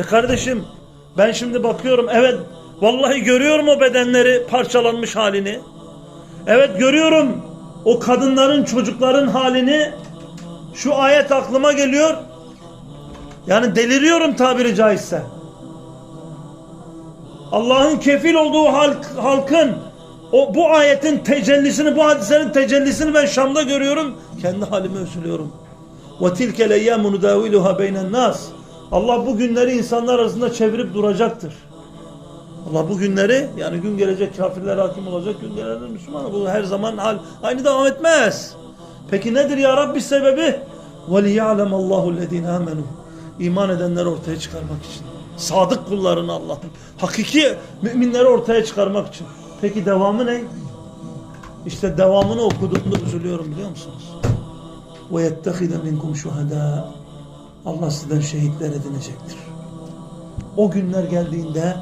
E kardeşim ben şimdi bakıyorum evet vallahi görüyorum o bedenleri parçalanmış halini. Evet görüyorum o kadınların çocukların halini. Şu ayet aklıma geliyor. Yani deliriyorum tabiri caizse. Allah'ın kefil olduğu halk, halkın o bu ayetin tecellisini, bu hadisenin tecellisini ben Şam'da görüyorum. Kendi halime üzülüyorum. Tilke leyyamu nudaviluha beynen nas. Allah bu günleri insanlar arasında çevirip duracaktır. Allah bu günleri yani gün gelecek kafirler hakim olacak gün gelecek Müslüman bu her zaman hal aynı devam etmez. Peki nedir ya Rabbi sebebi? وَلِيَعْلَمَ اللّٰهُ الَّذ۪ينَ آمَنُوا İman edenleri ortaya çıkarmak için. Sadık kullarını Allah'ın. Hakiki müminleri ortaya çıkarmak için. Peki devamı ne? İşte devamını okuduğumda üzülüyorum biliyor musunuz? وَيَتَّخِذَ مِنْكُمْ شُهَدَاءَ Allah sizden şehitler edinecektir. O günler geldiğinde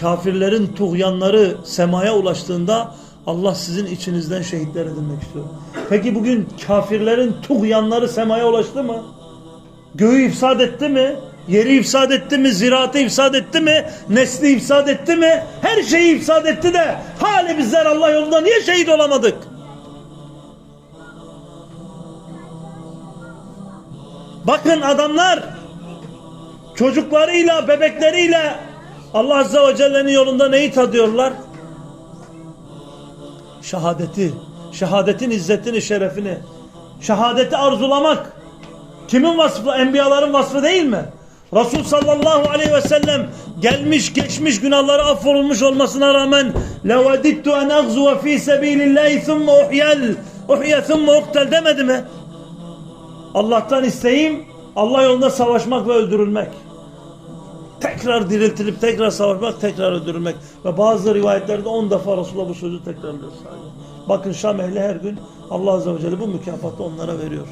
kafirlerin tuğyanları semaya ulaştığında Allah sizin içinizden şehitler edinmek istiyor. Peki bugün kafirlerin tuğyanları semaya ulaştı mı? Göğü ifsad etti mi? Yeri ifsad etti mi? Ziraatı ifsad etti mi? Nesli ifsad etti mi? Her şeyi ifsad etti de hali bizler Allah yolunda niye şehit olamadık? Bakın adamlar çocuklarıyla, bebekleriyle Allah Azze ve Celle'nin yolunda neyi tadıyorlar? Şehadeti. Şehadetin izzetini, şerefini. Şehadeti arzulamak. Kimin vasfı? Enbiyaların vasfı değil mi? Resul sallallahu aleyhi ve sellem gelmiş geçmiş günahları affolunmuş olmasına rağmen levedittu en agzuve fi sebilillahi thumme uhyel uhye thumme uktel demedi mi? Allah'tan isteğim Allah yolunda savaşmak ve öldürülmek. Tekrar diriltilip tekrar savaşmak, tekrar öldürülmek. Ve bazı rivayetlerde 10 defa Resulullah bu sözü tekrarlıyor. Bakın Şam ehli her gün Allah Azze ve Celle bu mükafatı onlara veriyor.